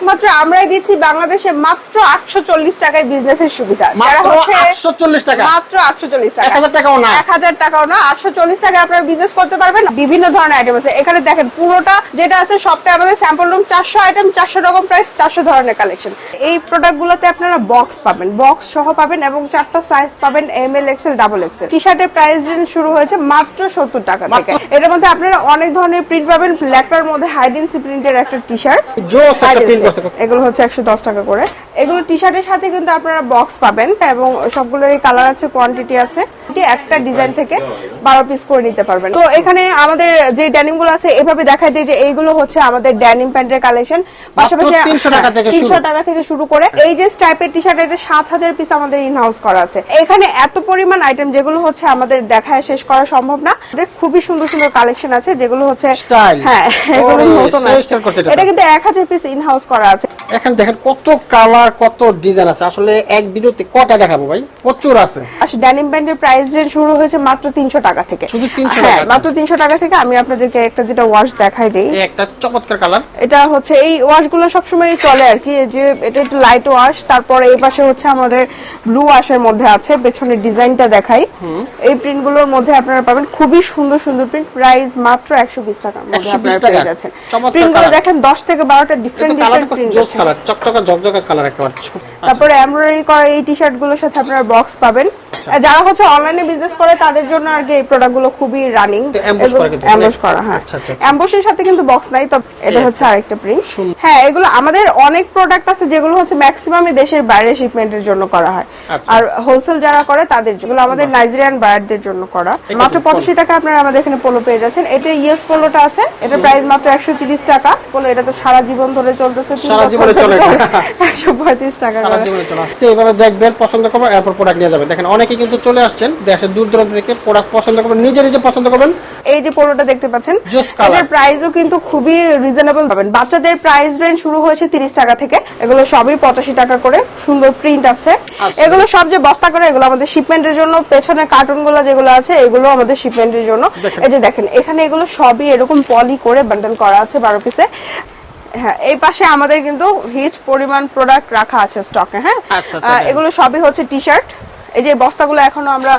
একমাত্র আমরাই দিচ্ছি বাংলাদেশে মাত্র আটশো চল্লিশ টাকায় বিজনেসের সুবিধা। যারা হচ্ছে 840 টাকা? মাত্র আটশো চল্লিশ টাকা। 1000 টাকাও না? এক হাজার টাকাও না আটশো চল্লিশ টাকা আপনারা বিজনেস করতে পারবেন। বিভিন্ন ধরনের আইটেম আছে। এখানে দেখেন পুরোটা যেটা আছে সবটা আমাদের স্যাম্পল রুম চারশো আইটেম চারশো রকম প্রাইস চারশো ধরনের কালেকশন এই প্রোডাক্টগুলোতে আপনারা বক্স পাবেন। বক্স সহ পাবেন এবং চারটা সাইজ পাবেন M L XL double XL T শার্টের প্রাইস রেঞ্জ শুরু হয়েছে মাত্র সত্তর টাকা থেকে। এটার মধ্যে আপনারা অনেক ধরনের প্রিন্ট পাবেন। ব্ল্যাকটার মধ্যে হাইডেন্সি প্রিন্টের একটা টি শার্ট এগুলো হচ্ছে একশো দশ টাকা করে। এগুলো টি শার্টের সাথে কিন্তু আপনারা বক্স পাবেন এবং সবগুলোরই কালার আছে কোয়ান্টিটি আছে। একটা ডিজাইন থেকে বারো পিস করে নিতে পারবেন। তো এখানে আমাদের যে ড্যানিমগুলো আছে এভাবে দেখাই দিই যে এইগুলো হচ্ছে আমাদের ড্যানিম প্যান্টের কালেকশন পাশাপাশি 300 টাকা থেকে শুরু। তিনশো টাকা থেকে শুরু করে এই যে স্টাইপের টি শার্ট এটা সাত হাজার পিস আমাদের ইন হাউস করা আছে। এখানে এত পরিমাণ আইটেম যেগুলো হচ্ছে আমাদের দেখায় শেষ করা সম্ভব না। খুবই সুন্দর সুন্দর কালেকশন আছে যেগুলো হচ্ছে। হ্যাঁ এগুলো। এটা। কিন্তু এক হাজার পিস ইন হাউস করা আছে। এখন দেখেন কত কালার কত ডিজাইন আছে। আসলে এক ভিডিওতে কটা দেখাবো ভাই? প্রচুর আছে। আসলে ড্যানিম ব্যান্ডের প্রাইস রেঞ্জ শুরু হয়েছে মাত্র তিনশো টাকা থেকে। শুধু 300 হ্যাঁ টাকা? মাত্র তিনশো টাকা থেকে আমি আপনাদেরকে একটা দুটা ওয়াশ দেখাই দিই। একটা চমৎকার কালার এটা হচ্ছে এই ওয়াশগুলো সবসময় চলে আর কি। যে এটা একটু লাইট ওয়াশ তারপরে এই পাশে হচ্ছে আমাদের ব্লু ওয়াশের মধ্যে আছে। পেছনের ডিজাইনটা দেখাই। এই প্রিন্টগুলোর মধ্যে আপনারা পাবেন খুবই সুন্দর সুন্দর প্রিন্ট প্রাইস মাত্র একশো বিশ টাকার মধ্যে আপনারা টাকা? পেয়ে যাচ্ছেন। চমৎকার প্রিন্টগুলো দেখেন দশ থেকে বারোটা ডিফারেন্ট ডিফারেন্ট জোস কালার চকচকা ঝকঝকা কালার একেবারে তারপরে এমব্রয়ডারি করা এই টি শার্টগুলোর সাথে আপনারা বক্স পাবেন। যারা হচ্ছে অনলাইনে বিজনেস করে তাদের জন্য আর কি এই প্রোডাক্টগুলো খুবই রানিং ambush করা কিন্তু, এমবোস করা হ্যাঁ। আচ্ছা, আচ্ছা, আচ্ছা। সাথে কিন্তু বক্স নাই তো এটা হচ্ছে আরেকটা প্রিন্ট হ্যাঁ এগুলো আমাদের অনেক প্রোডাক্ট আছে যেগুলো হচ্ছে ম্যাক্সিমামই দেশের বাইরে শিপমেন্টের জন্য করা হয়। আচ্ছা। আর হোলসেল যারা করে তাদের যেগুলো আমাদের নাইজেরিয়ান বায়ারদের জন্য করা। মাত্র পঁচাশি টাকা আপনারা আমাদের এখানে পোলো পেয়ে যাচ্ছেন। এটা ইয়েস পোলোটা আছে। এটা প্রাইস মাত্র একশো তিরিশ টাকা। পোলো এটা তো সারা জীবন ধরে চলতেছে সারা জীবনে চলে। একশো পঁয়ত্রিশ টাকা করে। এইভাবে দেখবেন পছন্দ করবেন এরপর প্রোডাক্ট নিয়ে যাবেন। দেখেন অনেকে কিন্তু চলে আসছেন দেশের দূর দূরান্ত থেকে প্রোডাক্ট পছন্দ করবেন নিজে নিজে পছন্দ করবেন এই যে পোলোটা দেখতে পাচ্ছেন এটার প্রাইসও কিন্তু খুবই রিজনেবল পাবেন। বাচ্চাদের প্রাইস রেঞ্জ শুরু হয়েছে তিরিশ টাকা থেকে। এগুলো সবই পঁচাশি টাকা করে সুন্দর প্রিন্ট আছে। আচ্ছা। এগুলো সব যে বস্তা করে এগুলো আমাদের শিপমেন্টের জন্য পেছনে কার্টুনগুলো যেগুলো আছে এগুলো আমাদের শিপমেন্টের জন্য। এই যে দেখেন এখানে এগুলো সবই এরকম পলি করে বান্ডেল করা আছে বারো পিসে হ্যাঁ এই পাশে আমাদের কিন্তু হিজ পরিমাণ প্রোডাক্ট রাখা আছে স্টকে হ্যাঁ? আচ্ছা, আচ্ছা, এগুলো সবই হচ্ছে টি শার্ট এই যে বস্তাগুলো এখনও আমরা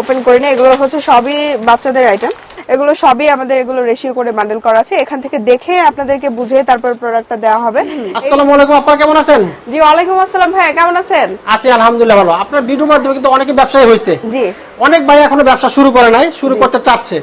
ওপেন করি না এগুলো হচ্ছে সবই বাচ্চাদের আইটেম এগুলো সবই আমাদের এগুলো রেশিও করে বান্ডেল করা আছে। এখান থেকে দেখে আপনাদেরকে বুঝে তারপর প্রোডাক্টটা দেওয়া হবে। আসসালামু আলাইকুম আপনারা কেমন আছেন? জি ওয়ালাইকুম আসসালাম ভাই কেমন আছেন? আছি আলহামদুলিল্লাহ ভালো। আপনার ভিডিওর মাধ্যমে কিন্তু অনেকে ব্যবসায়ী হয়েছে। জি। অনেক ভাই এখনও ব্যবসা শুরু করে নাই শুরু করতে চাচ্ছে।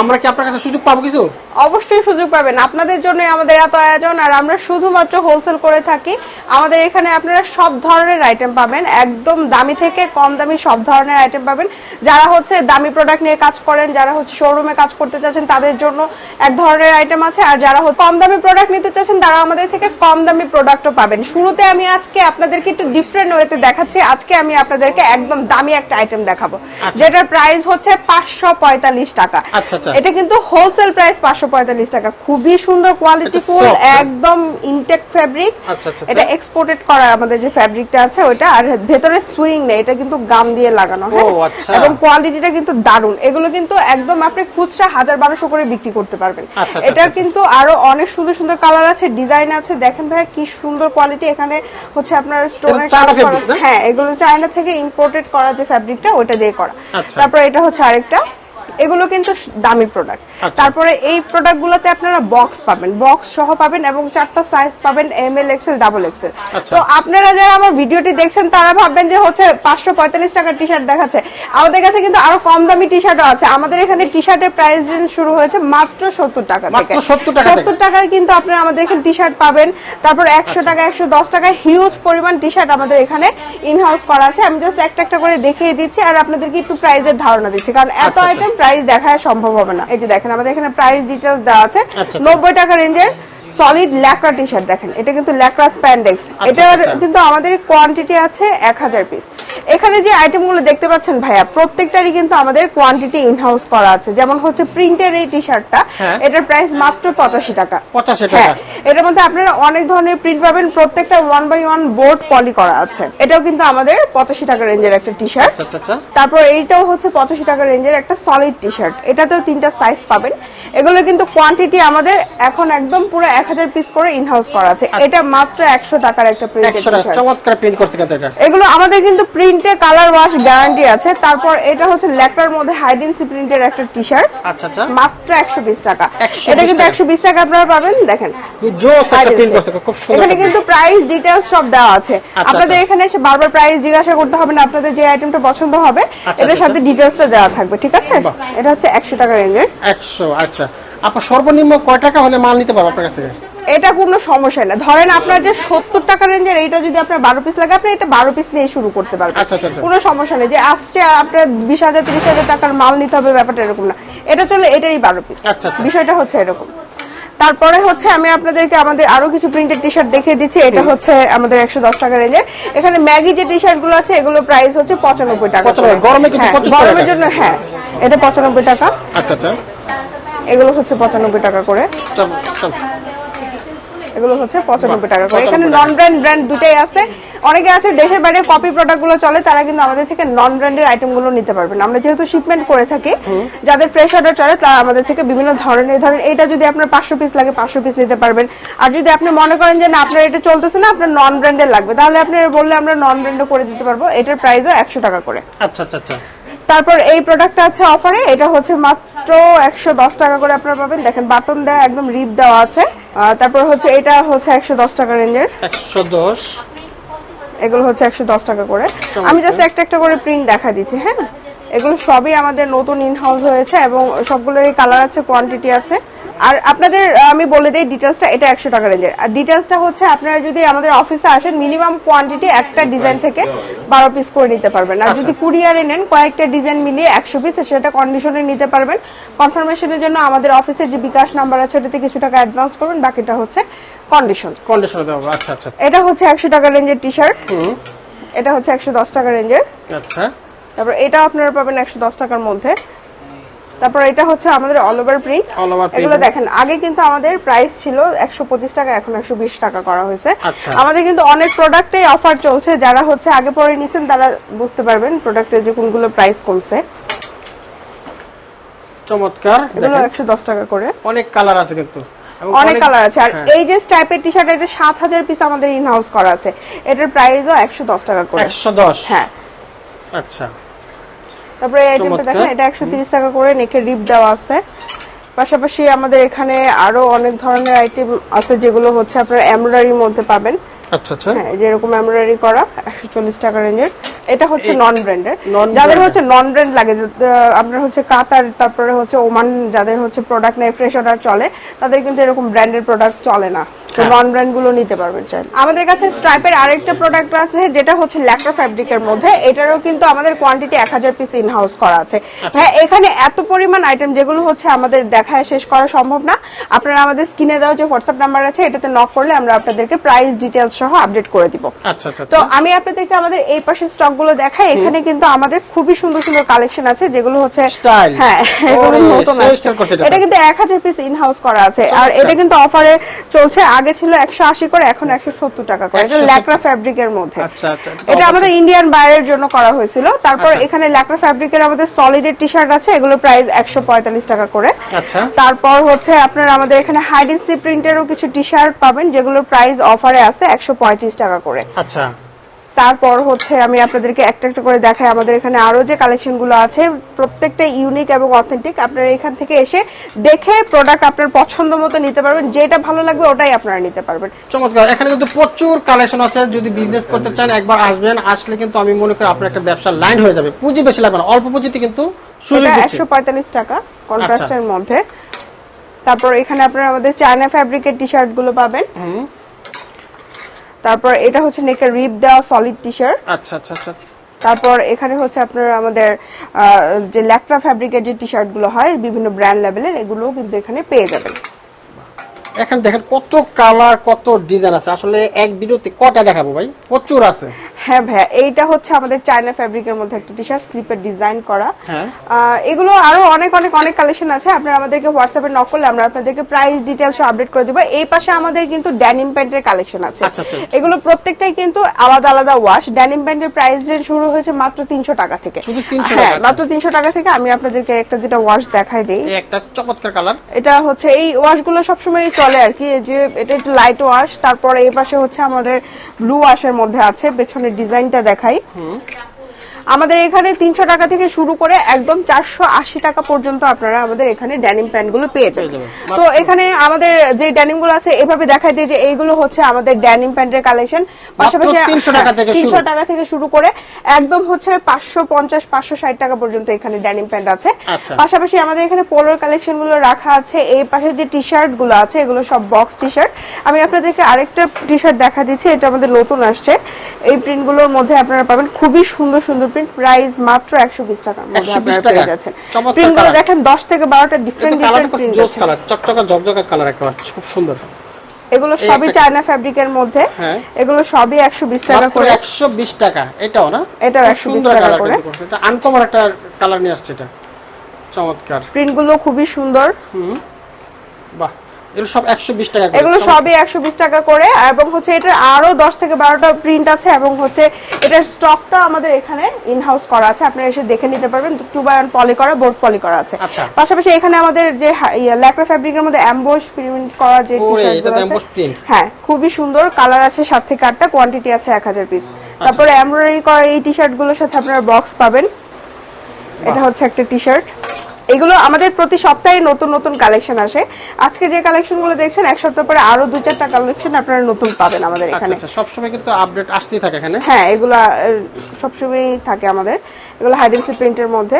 আমরা কি আপনার কাছে সুযোগ পাবো কিছু? অবশ্যই সুযোগ পাবেন। আপনাদের জন্য আমাদের এত আয়োজন আর আমরা শুধুমাত্র হোলসেল করে থাকি। আমাদের এখানে আপনারা সব ধরনের আইটেম পাবেন একদম দামি থেকে কম দামি সব ধরনের আইটেম পাবেন। যারা হচ্ছে দামি প্রোডাক্ট নিয়ে কাজ করেন যারা হচ্ছে শোরুমে কাজ করতে চাচ্ছেন তাদের জন্য এক ধরনের আইটেম আছে। আর যারা হচ্ছে কম দামি প্রোডাক্ট নিতে চাচ্ছেন তারা আমাদের থেকে কম দামি প্রোডাক্টও পাবেন। শুরুতে আমি আজকে আপনাদেরকে একটু ডিফারেন্ট ওয়েতে দেখাচ্ছি। আজকে আমি আপনাদেরকে একদম দামি একটা আইটেম দেখাবো। যেটার প্রাইস হচ্ছে পাঁচশো পঁয়তাল্লিশ টাকা আচ্ছা, আচ্ছা। এটা কিন্তু হোলসেল প্রাইস পাঁচশো পঁয়তাল্লিশ টাকা খুবই সুন্দর কোয়ালিটি ফুল হ্যাঁ? একদম ইনটেক ফ্যাব্রিক আচ্ছা, এটা। এক্সপোর্টেড করা আমাদের যে ফ্যাব্রিকটা আছে ওইটা আর ভেতরে সুইং নেই এটা কিন্তু গাম দিয়ে লাগানো হ্যাঁ আচ্ছা। এবং কোয়ালিটিটা কিন্তু দারুণ এগুলো কিন্তু একদম আপনি খুচরা হাজার বারোশো করে বিক্রি করতে পারবেন এটার। কিন্তু আরও অনেক সুন্দর সুন্দর কালার আছে ডিজাইন আছে দেখেন ভাই কি সুন্দর কোয়ালিটি এখানে হচ্ছে আপনার স্টোনের? হ্যাঁ এগুলো চায়না থেকে ইম্পোর্টেড করা যে ফ্যাব্রিকটা ওইটা দিয়ে করা। তারপর এটা হচ্ছে আরেকটা। এগুলো কিন্তু দামি প্রোডাক্ট আচ্ছা। তারপরে এই প্রোডাক্টগুলোতে আপনারা বক্স পাবেন। বক্স সহ পাবেন এবং চারটা সাইজ পাবেন M L XL double XL আচ্ছা। তো আপনারা যারা আমার ভিডিওটি দেখছেন তারা ভাববেন যে হচ্ছে পাঁচশো পঁয়তাল্লিশ টাকার টি শার্ট দেখাচ্ছে। আমাদের কাছে কিন্তু আরও কম দামি টি শার্টও আছে। আমাদের এখানে টি শার্টের প্রাইস রেঞ্জ শুরু হয়েছে মাত্র সত্তর টাকা থেকে। মাত্র 70 টাকা থেকে? সত্তর টাকায় কিন্তু আপনারা আমাদের এখানে টি শার্ট পাবেন। তারপর একশো টাকা একশো দশ টাকা হিউজ পরিমাণ টি শার্ট আমাদের এখানে ইন হাউস করা আছে। আমি জাস্ট একটা একটা করে দেখিয়ে দিচ্ছি আর আপনাদেরকে একটু প্রাইসের ধারণা দিচ্ছি। কারণ এত আচ্ছা, আচ্ছা। আইটেম প্রাইস দেখা সম্ভব হবে না। এই যে দেখেন আমাদের এখানে প্রাইস ডিটেলস দেওয়া আছে। আচ্ছা, আচ্ছা। নব্বই টাকা রেঞ্জের সলিড ল্যাকড়া টি শার্ট দেখেন। এটা কিন্তু ল্যাকড়া স্প্যান্ডেক্স এটা এটার। কিন্তু আমাদের কোয়ান্টিটি আছে এক হাজার পিস এখানে যে আইটেমগুলো দেখতে পাচ্ছেন ভাইয়া প্রত্যেকটারই কিন্তু আমাদের কোয়ান্টিটি ইনহাউস করা আছে। যেমন হচ্ছে প্রিন্টের এই টি শার্টটা হ্যাঁ। এটার প্রাইস মাত্র পঁচাশি টাকা। পঁচাশি হ্যাঁ টাকা। এটার মধ্যে আপনারা অনেক ধরনের প্রিন্ট পাবেন প্রত্যেকটা one by one board poly করা আছে। এটাও কিন্তু আমাদের পঁচাশি টাকা রেঞ্জের একটা টি শার্ট আচ্ছা আচ্ছা আচ্ছা। তারপর এইটাও হচ্ছে পঁচাশি টাকা রেঞ্জের একটা সলিড টি শার্ট এটাতেও তিনটা সাইজ পাবেন। এগুলো কিন্তু কোয়ান্টিটি আমাদের এখন একদম পুরো এক হাজার পিস করে ইনহাউস করা আছে। এটা মাত্র একশো টাকার একটা প্রিন্টেড একশো টি টাকা। শার্ট চমৎকার প্রিন্ট করছে এগুলো আমাদের কিন্তু প্রিন্টে কালার ওয়াশ গ্যারান্টি আছে। তারপর এটা হচ্ছে ল্যাকটার মধ্যে হাইডেন্সি প্রিন্টের একটা টি শার্ট আচ্ছা আচ্ছা। মাত্র একশো বিশ টাকা। এটা কিন্তু টাকা। একশো বিশ টাকা আপনারা পাবেন দেখেন। এখানে কিন্তু প্রাইস ডিটেলস সব দেওয়া আছে। আচ্ছা, আপনাদের আচ্ছা। এখানে এসে বারবার প্রাইস জিজ্ঞাসা করতে হবে না আপনাদের যে আইটেমটা পছন্দ হবে আচ্ছা, এটার। সাথে ডিটেলসটা দেওয়া থাকবে ঠিক আছে? এটা হচ্ছে একশো টাকা রেঞ্জের। একশো আচ্ছা। আপনার সর্বনিম্ন কয় টাকা হলে মাল নিতে পারব আপনার কাছ থেকে? এটা কোনো সমস্যা না। ধরেন আপনার যে সত্তর টাকা রেঞ্জের এইটা যদি আপনার বারো পিস লাগে আপনি এটা বারো পিস নিয়ে শুরু করতে পারবেন। আচ্ছা, আচ্ছা, আচ্ছা। কোনো সমস্যা নেই। যে আসছে আপনার বিশ হাজার তিরিশ হাজার টাকার মাল নিতে হবে ব্যাপারটা এরকম না। এটা চলে এটাই বারো পিস। বিষয়টা হচ্ছে এরকম। তারপরে হচ্ছে আমি আপনাদেরকে আমাদের আরও কিছু প্রিন্টেড টি শার্ট দেখিয়ে দিচ্ছি। এটা হচ্ছে আমাদের একশো দশ টাকা রেঞ্জের এখানে ম্যাগি যে টি শার্টগুলো আছে এগুলো প্রাইস হচ্ছে পঁচানব্বই টাকা 95 করে। গরমে কিন্তু হ্যাঁ, 75 টাকা। গরমের জন্য হ্যাঁ এটা পঁচানব্বই টাকা। আচ্ছা আচ্ছা। এগুলো হচ্ছে পঁচানব্বই টাকা করে। এগুলো হচ্ছে পঁচানব্বই টাকা করে। এখানে নন ব্র্যান্ড ব্র্যান্ড দুটাই আছে। অনেকে আছে দেশের বাইরে কপি প্রোডাক্টগুলো চলে তারা কিন্তু আমাদের থেকে নন ব্র্যান্ডের আইটেমগুলো নিতে পারবেন। আমরা যেহেতু শিপমেন্ট করে থাকি যাদের ফ্রেশ অর্ডার চলে তারা আমাদের থেকে বিভিন্ন ধরনের ধরেন এটা যদি আপনার পাঁচশো পিস লাগে পাঁচশো পিস নিতে পারবেন। আর যদি আপনি মনে করেন যে না আপনার এটা চলতেছে না আপনার নন ব্র্যান্ডের লাগবে তাহলে আপনি বললে আমরা নন ব্র্যান্ডও করে দিতে পারব। এটার প্রাইসও একশো টাকা করে। আচ্ছা আচ্ছা আচ্ছা। তারপর এই প্রোডাক্টটা আছে অফারে এটা হচ্ছে মাত্র একশো দশ টাকা করে আপনারা পাবেন। দেখেন বাটন দেওয়া একদম রিপ দেওয়া আছে। তারপর হচ্ছে এটা হচ্ছে একশো দশ টাকা রেঞ্জের। একশো দশ। এগুলো হচ্ছে একশো দশ টাকা করে। আমি জাস্ট একটা একটা করে প্রিন্ট দেখা দিচ্ছি হ্যাঁ? এগুলো সবই আমাদের নতুন ইন হাউস হয়েছে এবং সবগুলোরই কালার আছে কোয়ান্টিটি আছে। আর আপনাদের আমি বলে দিই ডিটেলসটা এটা একশো টাকা রেঞ্জের আর ডিটেলসটা হচ্ছে আপনারা যদি আমাদের অফিসে আসেন মিনিমাম কোয়ান্টিটি একটা ডিজাইন থেকে বারো পিস করে নিতে পারবেন। আর যদি কুরিয়ারে নেন কয়েকটা ডিজাইন মিলিয়ে একশো পিস সেটা কন্ডিশনে নিতে পারবেন। কনফার্মেশনের জন্য আমাদের অফিসের যে বিকাশ নাম্বার আছে ওটাতে কিছু টাকা অ্যাডভান্স করবেন বাকিটা হচ্ছে কন্ডিশন কন্ডিশন আচ্ছা আচ্ছা। এটা হচ্ছে একশো টাকা রেঞ্জের টি শার্ট এটা হচ্ছে একশো দশ টাকা রেঞ্জের আচ্ছা। তারপর এটা আপনারা পাবেন একশো দশ টাকার মধ্যে। তারপর এটা হচ্ছে আমাদের অল ওভার প্রিন্ট। এগুলো দেখেন আগে কিন্তু আমাদের প্রাইস ছিল একশো পঁচিশ টাকা এখন একশো বিশ টাকা করা হয়েছে। আচ্ছা। আমাদের কিন্তু অনেক প্রোডাক্টে অফার চলছে যারা হচ্ছে আগে পরে নিছেন তারা বুঝতে পারবেন প্রোডাক্টের যে কোনগুলো প্রাইস কমছে। চমৎকার এগুলো দেখেন। একশো দশ টাকা করে। অনেক কালার আছে কিন্তু। অনেক কালার আছে। আর হ্যাঁ। এই যে টাইপের টি শার্ট এটা সাত হাজার পিস আমাদের ইন হাউস করা আছে। এটার প্রাইসও একশো দশ টাকা করে। একশো দশ? হ্যাঁ। আচ্ছা। তারপরে এই আইটেমটা দেখেন এটা একশো তিরিশ টাকা করে নেকের রিপ দেওয়া আছে। পাশাপাশি আমাদের এখানে আরও অনেক ধরনের আইটেম আছে যেগুলো হচ্ছে আপনার এমব্রয়ডারির মধ্যে পাবেন। আচ্ছা আচ্ছা। হ্যাঁ যেরকম এমব্রয়ডারি করা একশো চল্লিশ টাকা রেঞ্জের। এটা হচ্ছে নন ব্র্যান্ডের যাদের হচ্ছে নন ব্র্যান্ড লাগে আপনার হচ্ছে কাতার তারপরে হচ্ছে ওমান যাদের হচ্ছে প্রোডাক্ট নেই ফ্রেশ অর্ডার চলে তাদের কিন্তু এরকম ব্র্যান্ডের প্রোডাক্ট চলে না। তো। নন ব্র্যান্ডগুলো নিতে পারবেন চাই আমাদের কাছে স্ট্রাইপের আরেকটা প্রোডাক্ট আছে যেটা হচ্ছে ল্যাক্রা ফ্যাব্রিকের মধ্যে। এটারও কিন্তু আমাদের কোয়ান্টিটি এক হাজার পিস ইন হাউস করা আছে। আচ্ছা। হ্যাঁ এখানে এত পরিমাণ আইটেম যেগুলো হচ্ছে আমাদের দেখায় শেষ করা সম্ভব না। আপনারা আমাদের স্ক্রিনে দেওয়া যে হোয়াটসঅ্যাপ নাম্বার আছে এটাতে নক করলে আমরা আপনাদেরকে প্রাইস ডিটেলস সহ আপডেট করে দিব। আচ্ছা আচ্ছা তো আমি আপনাদেরকে আমাদের এই পাশে স্টক গুলো দেখাই এখানে কিন্তু আমাদের খুবই সুন্দর সুন্দর কালেকশন আছে যেগুলো হচ্ছে হ্যাঁ এগুলো নতুন এটা। কিন্তু এক হাজার পিস ইন হাউস করা আছে। আর এটা কিন্তু অফারে চলছে আগে ছিল একশো আশি করে এখন একশো সত্তর টাকা করে। এটা 170 ল্যাকরা ফ্যাব্রিকের মধ্যে। আচ্ছা আচ্ছা এটা আমাদের ইন্ডিয়ান বাইরের জন্য করা হয়েছিল। তারপর আচ্ছা। এখানে ল্যাকরা ফ্যাব্রিকের আমাদের সলিডের টি শার্ট আছে এগুলো প্রাইস একশো পঁয়তাল্লিশ টাকা করে। আচ্ছা। তারপর হচ্ছে আপনার আমাদের এখানে হাইডেন্সি প্রিন্টেরও কিছু টি শার্ট পাবেন যেগুলোর প্রাইস অফারে আছে একশো পঁয়ত্রিশ টাকা করে। আচ্ছা। তারপর হচ্ছে আমি আপনাদেরকে একটা একটা করে দেখাই। আমাদের এখানে আরও যে কালেকশনগুলো আছে প্রত্যেকটা ইউনিক এবং অথেন্টিক আপনারা এখান থেকে এসে দেখে প্রোডাক্ট আপনার পছন্দ মতো নিতে পারবেন। যেটা ভালো লাগবে ওটাই আপনারা নিতে পারবেন। চমৎকার। এখানে কিন্তু প্রচুর কালেকশন আছে। যদি বিজনেস করতে চান একবার আসবেন। আসলে কিন্তু আমি মনে করি আপনার একটা ব্যবসার লাইন হয়ে যাবে। পুঁজি বেশি লাগবে না। অল্প পুঁজিতে কিন্তু একশো পঁয়তাল্লিশ টাকা কন্ট্রাস্টের আচ্ছা। মধ্যে। তারপর এখানে আপনারা আমাদের চায়না ফ্যাব্রিকের টি শার্টগুলো পাবেন। হুম, তারপর এটা হচ্ছে নেকের রিপ দেওয়া সলিড টি শার্ট আচ্ছা আচ্ছা আচ্ছা। তারপর এখানে হচ্ছে আপনার আমাদের যে ল্যাকটা ফ্যাব্রিকের যে টি শার্টগুলো হয় বিভিন্ন ব্র্যান্ড লেভেলের এগুলোও কিন্তু এখানে পেয়ে যাবেন। এখানে দেখেন কত কালার কত ডিজাইন আছে। আসলে এক ভিডিওতে কটা দেখাবো ভাই? প্রচুর আছে। হ্যাঁ ভাইয়া এইটা হচ্ছে আমাদের চায়না ফ্যাব্রিকের মধ্যে একটা টি শার্ট স্লিপের ডিজাইন করা। হ্যাঁ। এগুলো আরও অনেক অনেক অনেক কালেকশন আছে। আপনারা আমাদেরকে হোয়াটসঅ্যাপে নক করলে আমরা আপনাদেরকে প্রাইস ডিটেলস আপডেট করে দিব। এই পাশে আমাদের কিন্তু ড্যানিম প্যান্টের কালেকশন আছে। আচ্ছা, আচ্ছা। এগুলো প্রত্যেকটাই কিন্তু আলাদা আলাদা ওয়াশ ড্যানিম প্যান্টের প্রাইস রেঞ্জ শুরু হয়েছে মাত্র তিনশো টাকা থেকে। শুধু 300 হ্যাঁ মাত্র তিনশো টাকা থেকে আমি আপনাদেরকে একটা দুটা ওয়াশ দেখাই দিই। এই একটা চমৎকার কালার এটা হচ্ছে এই ওয়াশ ওয়াশগুলো সবসময় চলে আর কি। যে এটা একটু লাইট ওয়াশ তারপরে এই পাশে হচ্ছে আমাদের ব্লু ওয়াশের মধ্যে আছে পেছনের ডিজাইনটা দেখাই। আমাদের এখানে তিনশো টাকা থেকে শুরু করে একদম চারশো আশি টাকা পর্যন্ত আপনারা আমাদের এখানে ড্যানিম প্যান্টগুলো পেয়ে যাবেন। তো এখানে আমাদের যে ড্যানিমগুলো আছে এভাবে দেখাই দিই যে এইগুলো হচ্ছে আমাদের ড্যানিম প্যান্টের কালেকশন পাশাপাশি 300 টাকা থেকে তিনশো টাকা থেকে শুরু করে একদম হচ্ছে পাঁচশো পঞ্চাশ পাঁচশো ষাট টাকা পর্যন্ত এখানে ড্যানিম প্যান্ট আছে। আচ্ছা। পাশাপাশি আমাদের এখানে পোলোর কালেকশনগুলো রাখা আছে। এই পাশে যে টি শার্টগুলো আছে এগুলো সব বক্স টি শার্ট আমি আপনাদেরকে আরেকটা টি শার্ট দেখা দিচ্ছি এটা আমাদের নতুন আসছে। এই প্রিন্টগুলোর মধ্যে আপনারা পাবেন। খুবই সুন্দর সুন্দর প্রিন্ট প্রাইস মাত্র একশো বিশ টাকার মধ্যে 120 আপনারা টাকা? পেয়ে যাচ্ছেন। প্রিন্টগুলো দেখেন দশ থেকে বারোটা ডিফারেন্ট কালার ডিফারেন্ট প্রিন্ট জোস কালার চকচকা ঝকঝকা কালার একটা খুব সুন্দর। এগুলো সবই চায়না ফ্যাব্রিকের মধ্যে। হ্যাঁ। এগুলো সবই একশো বিশ টাকা করে। একশো বিশ টাকা। এটাও না? এটাও খুব 120 সুন্দর টাকা করে। এটা আনকমন একটা কালার নিয়ে আসছে এটা। চমৎকার। প্রিন্টগুলো খুবই সুন্দর। বাহ। এগুলো সব একশো বিশ টাকা এগুলো সবই একশো বিশ টাকা করে। এবং হচ্ছে এটার আরও দশ থেকে বারোটা প্রিন্ট আছে এবং হচ্ছে এটার স্টকটা আমাদের এখানে ইন হাউস করা আছে। আপনারা এসে দেখে নিতে পারবেন। টু বাই ওয়ান পলি করা বোর্ড পলি করা আছে। আচ্ছা। পাশাপাশি এখানে আমাদের যে ল্যাকড়া ফ্যাব্রিকের মধ্যে অ্যাম্বোস প্রিন্ট করা যে টি ওরে, শার্ট এটা তো amboss print। হ্যাঁ খুবই সুন্দর। কালার আছে সাত থেকে আটটা কোয়ান্টিটি আছে এক হাজার পিস আচ্ছা। তারপরে এমব্রয়ডারি করা এই টি শার্টগুলোর সাথে আপনারা বক্স পাবেন। এটা হচ্ছে একটা টি শার্ট এগুলো আমাদের প্রতি সপ্তাহে নতুন নতুন কালেকশন আসে। আজকে যে কালেকশনগুলো দেখছেন এক সপ্তাহ পরে আরও দু চারটা কালেকশন আপনারা নতুন পাবেন আমাদের আচ্ছা এখানে। আচ্ছা সবসময় কিন্তু আপডেট আসতেই থাকে এখানে। হ্যাঁ এগুলা আহ, সবসময়ই থাকে আমাদের। এগুলো হাইডেন্সি প্রিন্টের মধ্যে।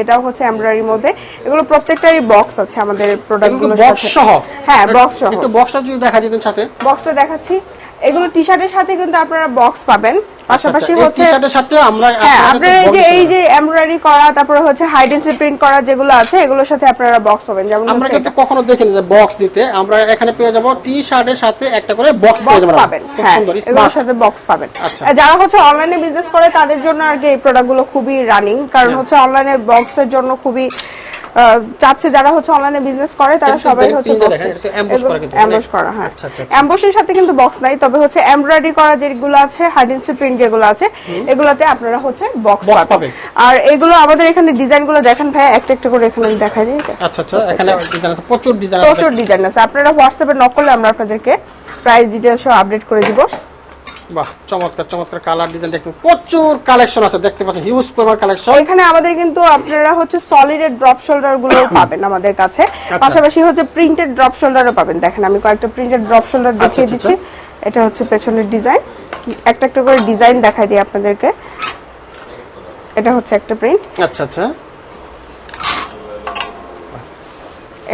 এটাও হচ্ছে এমব্রয়ডারির মধ্যে। এগুলো প্রত্যেকটারই বক্স আছে আমাদের প্রোডাক্ট এগুলো বক্স সহ? হ্যাঁ বক্স সহ। একটু বক্সটা যদি দেখা যেতেন সাথে। বক্সটা দেখাচ্ছি। এগুলো টি শার্টের সাথে কিন্তু আপনারা বক্স পাবেন। পাশাপাশি আচ্ছা, এই হচ্ছে সাথে আমরা হ্যাঁ আপনারা এই যে এই যে এমব্রয়ডারি করা তারপরে হচ্ছে হাইডেন্সি প্রিন্ট করা যেগুলো আছে এগুলোর সাথে আপনারা বক্স পাবেন। যেমন আমরা কিন্তু কখনো দেখিনি যে বক্স দিতে। আমরা এখানে পেয়ে যাব টি শার্টের সাথে একটা করে বক্স পেয়ে যাব। পাবেন। হ্যাঁ সুন্দর এগুলোর সাথে বক্স পাবেন। আচ্ছা। যারা হচ্ছে অনলাইনে বিজনেস করে তাদের জন্য আর কি এই প্রোডাক্টগুলো খুবই রানিং কারণ। হচ্ছে অনলাইনে বক্সের জন্য খুবই চাচ্ছে যারা হচ্ছে অনলাইনে বিজনেস করে তারা সবাই হচ্ছে করা এমবোস করা হ্যাঁ। আচ্ছা, আচ্ছা, আচ্ছা। এমবোসের সাথে কিন্তু বক্স নাই তবে হচ্ছে এমব্রয়ডারি করা যেগুলো আছে হার্ডেন্সি প্রিন্ট যেগুলো আছে এগুলোতে আপনারা হচ্ছে বক্স পাবেন। পাবেন। আর এগুলো আমাদের এখানে ডিজাইনগুলো দেখেন ভাই একটা একটা করে এখানে দেখাই দিই। আচ্ছা আচ্ছা এখানে ডিজাইন আছে প্রচুর ডিজাইন প্রচুর ডিজাইন আছে। আপনারা হোয়াটসঅ্যাপে নক করলে আমরা আপনাদেরকে প্রাইস ডিটেলস সহ আপডেট করে দিব। বাহ চমৎকার চমৎকার কালার ডিজাইন দেখতে প্রচুর কালেকশন আছে দেখতে পাচ্ছেন হিউজ পরিমাণ কালেকশন এখানে আমাদের কিন্তু আপনারা হচ্ছে সলিডের ড্রপ শোল্ডারগুলো পাবেন আমাদের কাছে। আচ্ছা। পাশাপাশি হচ্ছে প্রিন্টেড ড্রপ শোল্ডারও পাবেন। দেখেন আমি কয়েকটা প্রিন্টেড ড্রপ শোল্ডার দেখিয়ে আচ্ছা, দিচ্ছি। এটা হচ্ছে পেছনের ডিজাইন একটা একটা করে ডিজাইন দেখাই দিই আপনাদেরকে। এটা হচ্ছে একটা প্রিন্ট আচ্ছা আচ্ছা।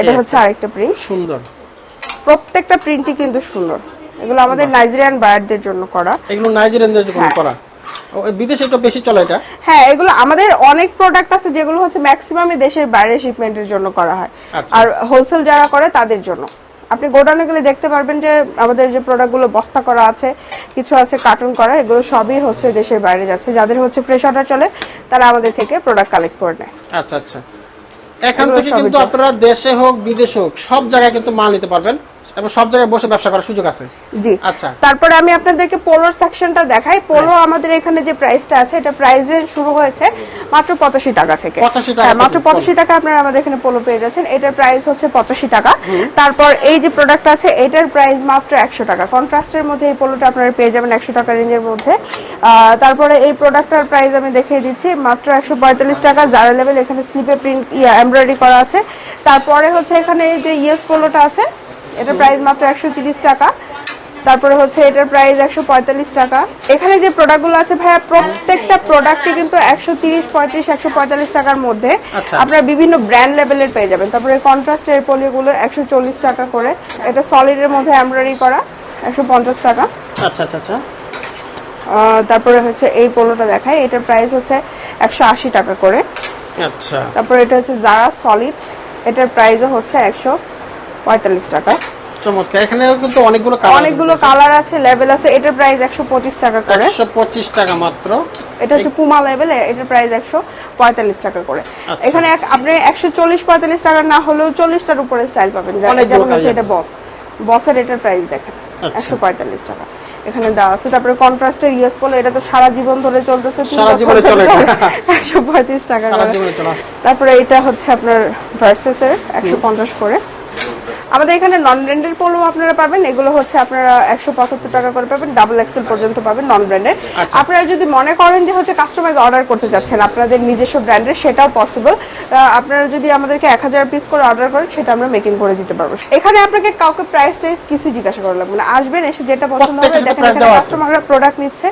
এটা হচ্ছে আরেকটা প্রিন্ট সুন্দর। প্রত্যেকটা প্রিন্টই কিন্তু সুন্দর। এগুলো আমাদের নাইজেরিয়ান বায়ারদের জন্য করা। এগুলো নাইজেরিয়ানদের জন্য হ্যাঁ। করা। বিদেশে তো বেশি চলে এটা? হ্যাঁ এগুলো আমাদের অনেক প্রোডাক্ট আছে যেগুলো হচ্ছে ম্যাক্সিমামই দেশের বাইরে শিপমেন্টের জন্য করা হয়। আচ্ছা। আর হোলসেল যারা করে তাদের জন্য। আপনি গোডাউনে গেলে দেখতে পারবেন যে আমাদের যে প্রোডাক্টগুলো বস্তা করা আছে কিছু আছে কার্টুন করা এগুলো সবই হচ্ছে দেশের বাইরে যাচ্ছে। যাদের হচ্ছে ফ্রেশ অর্ডার চলে তারা আমাদের থেকে প্রোডাক্ট কালেক্ট করে নেয়। আচ্ছা আচ্ছা। এখান থেকে কিন্তু আপনারা দেশে হোক বিদেশে হোক সব জায়গায় কিন্তু মাল নিতে পারবেন। এবং সব জায়গায় বসে ব্যবসা করার সুযোগ আছে? জি। আচ্ছা। তারপরে আমি আপনাদেরকে পোলোর সেকশনটা দেখাই। পোলো আমাদের এখানে যে প্রাইসটা আছে এটা প্রাইস রেঞ্জ শুরু হয়েছে মাত্র পঁচাশি টাকা থেকে। 85 টাকা হ্যাঁ, মাত্র থেকে পঁচাশি টাকা আপনারা আমাদের এখানে পোলো পেয়ে যাচ্ছেন। এটার প্রাইস হচ্ছে পঁচাশি টাকা। তারপর এই যে প্রোডাক্ট আছে এটার প্রাইস মাত্র একশো টাকা। কন্ট্রাস্টের মধ্যে এই পোলোটা আপনারা পেয়ে যাবেন একশো টাকা রেঞ্জের মধ্যে। তারপরে এই প্রোডাক্টটার প্রাইস আমি দেখিয়ে দিচ্ছি মাত্র একশো পঁয়তাল্লিশ টাকা। যারা লেভেল এখানে স্লিপে প্রিন্ট এমব্রয়ডারি করা আছে। তারপরে হচ্ছে এখানে যে ইয়েস পোলোটা আছে এটার প্রাইস মাত্র একশো তিরিশ টাকা। তারপরে হচ্ছে এটার প্রাইস একশো পঁয়তাল্লিশ টাকা। এখানে যে প্রোডাক্টগুলো আছে ভাইয়া প্রত্যেকটা প্রোডাক্টই কিন্তু একশো তিরিশ পঁয়ত্রিশ একশো পঁয়তাল্লিশ টাকার মধ্যে আচ্ছা। আপনারা বিভিন্ন ব্র্যান্ড লেভেলের পেয়ে যাবেন। তারপরে কন্ট্রাস্টের পলিগুলো একশো চল্লিশ টাকা করে। এটা সলিডের মধ্যে এমব্রয়ডারি করা একশো পঞ্চাশ টাকা। আচ্ছা আচ্ছা আচ্ছা। তারপরে হচ্ছে এই পোলোটা দেখায় এটার প্রাইস হচ্ছে একশো আশি টাকা করে। আচ্ছা। তারপরে এটা হচ্ছে জারা সলিড এটার প্রাইসও হচ্ছে একশো পঁয়তাল্লিশ টাকা। চমৎকার এখানেও কিন্তু অনেকগুলো কালার অনেকগুলো কালার আছে লেভেল আছে এটার প্রাইস একশো পঁচিশ টাকা করে। একশো পঁচিশ টাকা মাত্র। এটা হচ্ছে পুমা লেভেল এটার প্রাইস একশো পঁয়তাল্লিশ টাকা করে। আচ্ছা। এখানে আপনি একশো চল্লিশ পঁয়তাল্লিশ টাকা না হলেও চল্লিশটার উপরে স্টাইল পাবেন। যেমন হচ্ছে এটা বস বসের এটার প্রাইস দেখেন আচ্ছা। একশো পঁয়তাল্লিশ টাকা। এখানে দেওয়া আছে তারপরে কন্ট্রাস্টের ইউএস পলো এটা তো সারা জীবন ধরে চলতেছে সারা জীবনে চলে। একশো পঁয়ত্রিশ টাকা সারা করে। তারপরে এটা হচ্ছে আপনার ভার্সেসের একশো পঞ্চাশ করে। আমাদের এখানে নন ব্র্যান্ডের পোলো আপনারা পাবেন এগুলো হচ্ছে আপনারা একশো পঁচাত্তর টাকা করে পাবেন ডাবল এক্সেল পর্যন্ত পাবেন নন ব্র্যান্ডের আচ্ছা। আপনারা যদি মনে করেন যে হচ্ছে কাস্টমাইজ অর্ডার করতে যাচ্ছেন আপনাদের নিজস্ব ব্র্যান্ডের সেটাও পসিবল আপনারা যদি আমাদেরকে এক হাজার পিস করে অর্ডার করেন সেটা আমরা মেকিং করে দিতে পারব। এখানে আপনাকে কাউকে প্রাইস টাইস কিছু জিজ্ঞাসা করা লাগবে না। আসবেন এসে যেটা পছন্দ হবে দেখেন এখানে কাস্টমাররা প্রোডাক্ট নিচ্ছে।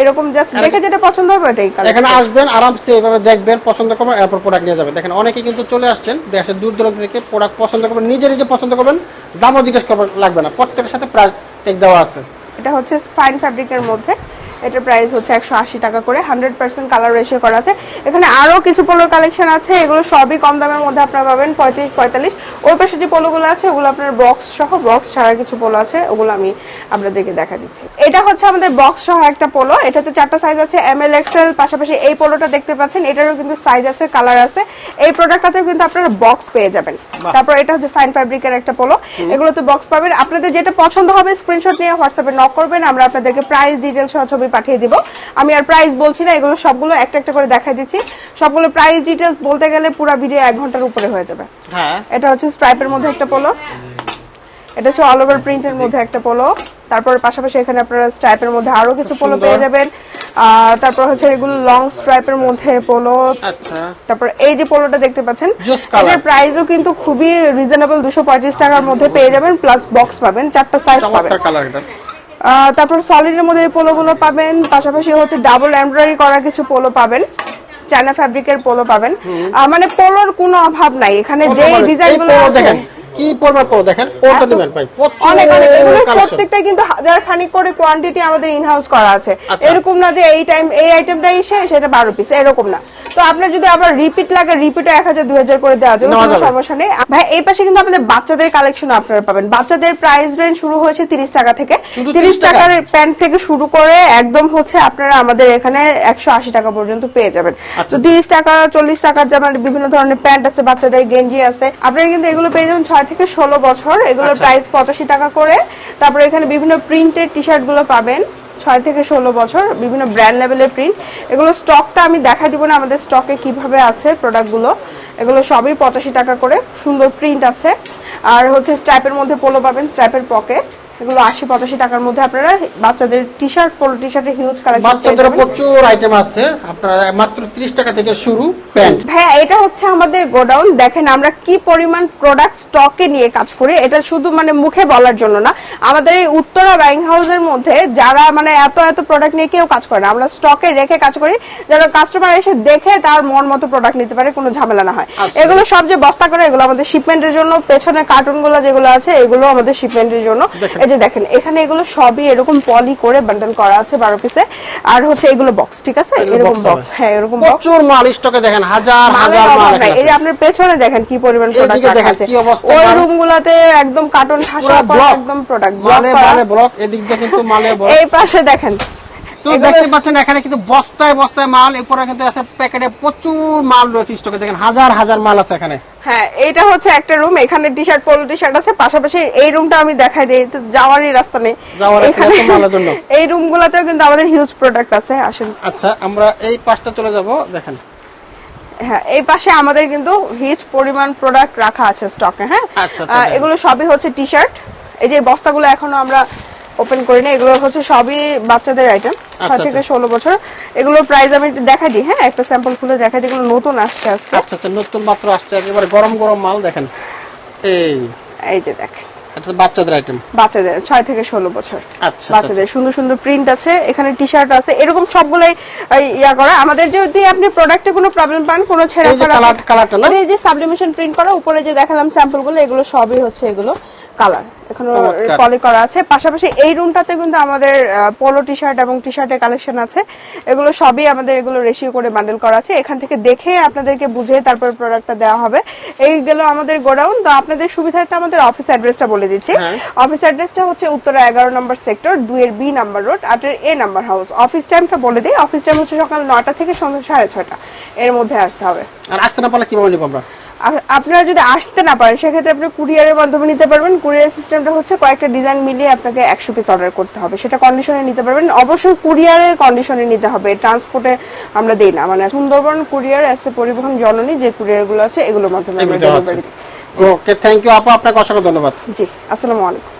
এরকম জাস্ট দেখে যেটা পছন্দ হবে ওটাই collect এখানে আসবেন আরামসে এভাবে দেখবেন পছন্দ করবেন এরপর প্রোডাক্ট নিয়ে যাবেন। দেখেন অনেকে কিন্তু চলে আসছেন দেশের দূর দূরান্ত থেকে প্রোডাক্ট পছন্দ করবেন নিজের নিজে পছন্দ করবেন, দামও জিজ্ঞেস করবেন লাগবে না। প্রত্যেকের সাথে প্রাইস টেক দেওয়া আছে। এটা হচ্ছে ফাইন ফ্যাব্রিকের মধ্যে। এটার প্রাইস হচ্ছে একশো আশি টাকা করে হান্ড্রেড পার্সেন্ট কালার রেশিও করা আছে। এখানে আরও কিছু পোলোর কালেকশন আছে এগুলো সবই কম দামের মধ্যে আপনারা পাবেন পঁয়ত্রিশ পঁয়তাল্লিশ। ওই পাশে যে পোলোগুলো আছে ওগুলো আপনার বক্স সহ বক্স ছাড়া কিছু পোলো আছে ওগুলো আমি আপনাদেরকে দেখা দিচ্ছি। এটা হচ্ছে আমাদের বক্স সহ একটা পোলো এটাতে চারটা সাইজ আছে এম এল এক্সেল পাশাপাশি এই পোলোটা দেখতে পাচ্ছেন এটারও কিন্তু সাইজ আছে কালার আছে। এই প্রোডাক্টটাতেও কিন্তু আপনারা বক্স পেয়ে যাবেন। তারপর এটা হচ্ছে ফাইন ফ্যাব্রিকের একটা পোলো এগুলোতে বক্স পাবেন। আপনাদের যেটা পছন্দ হবে স্ক্রিনশট নিয়ে হোয়াটসঅ্যাপে নক করবেন আমরা আপনাদেরকে প্রাইস ডিটেলস সহ ছবি পাঠিয়ে দিব। আমি আর প্রাইস বলছি না এগুলো সবগুলো একটা একটা করে দেখাই দিচ্ছি। সবগুলো প্রাইস ডিটেলস বলতে গেলে পুরো ভিডিও এক ঘণ্টার উপরে হয়ে যাবে। হ্যাঁ। এটা হচ্ছে স্ট্রাইপের মধ্যে একটা পোলো এটা হচ্ছে অল ওভার প্রিন্টের মধ্যে একটা পোলো তারপর পাশাপাশি এখানে আপনারা স্ট্রাইপের মধ্যে আরও কিছু পোলো পেয়ে যাবেন। আর তারপর হচ্ছে এগুলো লং স্ট্রাইপের মধ্যে পোলো আচ্ছা। তারপর এই যে পোলোটা দেখতে পাচ্ছেন। এটার প্রাইসও কিন্তু খুবই রিজনেবল দুশো পঁয়ত্রিশ টাকার মধ্যে পেয়ে যাবেন প্লাস বক্স পাবেন চারটা সাইজ পাবেন। তারপর সলিডের মধ্যে এই পোলোগুলো পাবেন পাশাপাশি হচ্ছে ডাবল এমব্রয়ডারি করা কিছু পোলো পাবেন চায়না ফ্যাব্রিকের পোলো পাবেন। মানে পোলোর কোনো অভাব নাই। এখানে যে ডিজাইনগুলো ডিজাইনগুলো আছে দেখেন কি পড়ো দেখেন? কোনটা দিবেন? ভাই অনেক অনেক। এগুলো প্রত্যেকটা কিন্তু হাজার খানিক করে কোয়ান্টিটি আমাদের ইন হাউস করা আছে। আচ্ছা। এরকম না যে এই টাইম এই আইটেমটাই শেষ সেটা বারো পিস এরকম না। তো আপনার যদি আবার রিপিট লাগে রিপিটে এক হাজার দুই হাজার করে দেওয়া যাবে কোনো সমস্যা নেই। ভাই এই পাশে কিন্তু আমাদের বাচ্চাদের কালেকশন আপনারা পাবেন। বাচ্চাদের প্রাইস রেঞ্জ শুরু হয়েছে তিরিশ টাকা থেকে। তিরিশ টাকার প্যান্ট থেকে শুরু করে একদম হচ্ছে আপনারা আমাদের এখানে একশো আশি টাকা পর্যন্ত পেয়ে যাবেন। আচ্ছা। তো তিরিশ টাকা চল্লিশ টাকার যেমন বিভিন্ন ধরনের প্যান্ট আছে বাচ্চাদের গেঞ্জি আছে। আপনারা কিন্তু এগুলো পেয়ে যাবেন ছয় থেকে ষোলো বছর এগুলোর আচ্ছা। প্রাইস পঁচাশি টাকা করে। তারপরে এখানে বিভিন্ন প্রিন্টের টি শার্টগুলো পাবেন ছয় থেকে ষোলো বছর বিভিন্ন ব্র্যান্ড লেভেলের প্রিন্ট এগুলো স্টকটা আমি দেখা দিব না আমাদের স্টকে কীভাবে আছে প্রোডাক্টগুলো এগুলো সবই পঁচাশি টাকা করে সুন্দর প্রিন্ট আছে। আর হচ্ছে স্ট্র্যাপের মধ্যে পোলো পাবেন স্ট্র্যাপের পকেট এগুলো আশি পঁচাশি টাকার মধ্যে আপনারা বাচ্চাদের টি শার্ট পোলো টি শার্টের হিউজ কালেকশন বাচ্চাদের প্রচুর আইটেম আছে। আপনারা মাত্র 30 টাকা থেকে শুরু প্যান্ট। এটা হচ্ছে আমাদের গোডাউন। দেখেন আমরা কি পরিমাণ প্রোডাক্ট স্টকে নিয়ে কাজ করি এটা শুধু মানে মুখে বলার জন্য না। আমাদের এই উত্তরা বাইং হাউসের মধ্যে যারা মানে এত এত প্রোডাক্ট নিয়ে কেউ কাজ করে না আমরা স্টকে রেখে কাজ করি যারা কাস্টমার এসে দেখে তার মন মতো প্রোডাক্ট নিতে পারে কোনো ঝামেলা না হয়। আচ্ছা। এগুলো সব যে বস্তা করে এগুলো আমাদের শিপমেন্টের জন্য পেছনে কার্টুনগুলো যেগুলো আছে এগুলো আমাদের শিপমেন্টের জন্য। এই যে দেখেন এখানে এগুলো সবই এরকম পলি করে বান্ডেল করা আছে বারো পিসে আর হচ্ছে এগুলো বক্স ঠিক আছে? এরকম বক্স হ্যাঁ এরকম বক্স প্রচুর মাল স্টকে দেখেন হাজার হাজার মাল এই যে আপনার পেছনে দেখেন কি পরিমাণ প্রোডাক্ট রাখা আছে। ওই। রুম গুলাতে একদম কার্টন ঠাসা। একদম প্রোডাক্ট ব্লক মানে ব্লক এদিক দিয়ে কিন্তু মালে এই পাশে দেখেন তো দেখতে পাচ্ছেন এখানে কিন্তু বস্তায় বস্তায় মাল এরপরে কিন্তু আছে প্যাকেটে প্রচুর মাল রয়েছে স্টকে দেখেন হাজার হাজার মাল আছে এখানে। হ্যাঁ এটা হচ্ছে একটা রুম এখানে T shirt polo T shirt আছে। পাশাপাশি এই রুমটা আমি দেখাই দিই তো যাওয়ারই রাস্তা নেই। এই কিন্তু আমাদের হিউজ প্রোডাক্ট আছে আসেন। আচ্ছা আমরা এই পাশটা চলে যাব দেখেন। হ্যাঁ এই পাশে আমাদের কিন্তু হিউজ পরিমাণ প্রোডাক্ট রাখা আছে স্টকে হ্যাঁ? আচ্ছা, আচ্ছা, এগুলো সবই হচ্ছে টি শার্ট এই যে বস্তাগুলো এখনও আমরা ওপেন করিনি এগুলো হচ্ছে সবই বাচ্চাদের আইটেম ছয় আচ্ছা, থেকে ষোলো বছর। এগুলোর প্রাইস আমি দেখাই দিই হ্যাঁ একটা স্যাম্পল খুলে দেখাই দিই এগুলো নতুন আসছে আজকে। আচ্ছা আচ্ছা নতুন মাত্র আসছে একেবারে গরম গরম মাল দেখেন। এই। এই যে দেখেন। বাচ্চাদের আইটেম বাচ্চাদের ছয় থেকে ষোলো বছর। আচ্ছা বাচ্চাদের সুন্দর সুন্দর প্রিন্ট আছে এখানে টি শার্ট আছে এরকম সবগুলোই ইয়া করা। আমাদের যদি আপনি প্রোডাক্টে কোনো প্রবলেম পান কোনো ছেঁড়া যে কালার কালারটা না? এই যে সাবলিমেশন প্রিন্ট করা উপরে যে দেখালাম স্যাম্পলগুলো এগুলো সবই হচ্ছে এগুলো। কালার। এখানে পলি করা আছে। পাশাপাশি এই রুমটাতে কিন্তু আমাদের পোলো টি শার্ট এবং টি শার্টের কালেকশন আছে। এগুলো সবই আমাদের এগুলো রেশিও করে বান্ডেল করা আছে। এখান থেকে দেখে আপনাদেরকে বুঝে তারপর প্রোডাক্টটা দেওয়া হবে। এইগুলো আমাদের গোডাউন। তো আপনাদের সুবিধার্থে আমাদের অফিস অ্যাড্রেসটা বলে দিচ্ছি। অফিস অ্যাড্রেসটা হচ্ছে উত্তরা এগারো নম্বর সেক্টর দুইয়ের বি নাম্বার রোড আটের এ নাম্বার হাউস অফিস টাইমটা বলে দিই। অফিস টাইম হচ্ছে সকাল নটা থেকে সন্ধ্যা সাড়ে ছটা এর মধ্যে আসতে হবে। আর আসতে না পারলে কীভাবে নিবো আমরা? আপনারা যদি আসতে না পারেন সেক্ষেত্রে আপনি কুরিয়ারের মাধ্যমে নিতে পারবেন। কুরিয়ার সিস্টেমটা হচ্ছে কয়েকটা ডিজাইন মিলিয়ে আপনাকে একশো পিস অর্ডার করতে হবে। সেটা কন্ডিশনে নিতে পারবেন। অবশ্যই কুরিয়ারে কন্ডিশনে নিতে হবে। ট্রান্সপোর্টে আমরা দিই না। মানে সুন্দরবন কুরিয়ার এসে পরিবহন জননী যে কুরিয়ারগুলো আছে এগুলোর মাধ্যমে আমরা ডেলিভারি দিই। ওকে থ্যাংক ইউ আপু। আপনাকে অসংখ্য ধন্যবাদ। জি আসসালামু আলাইকুম।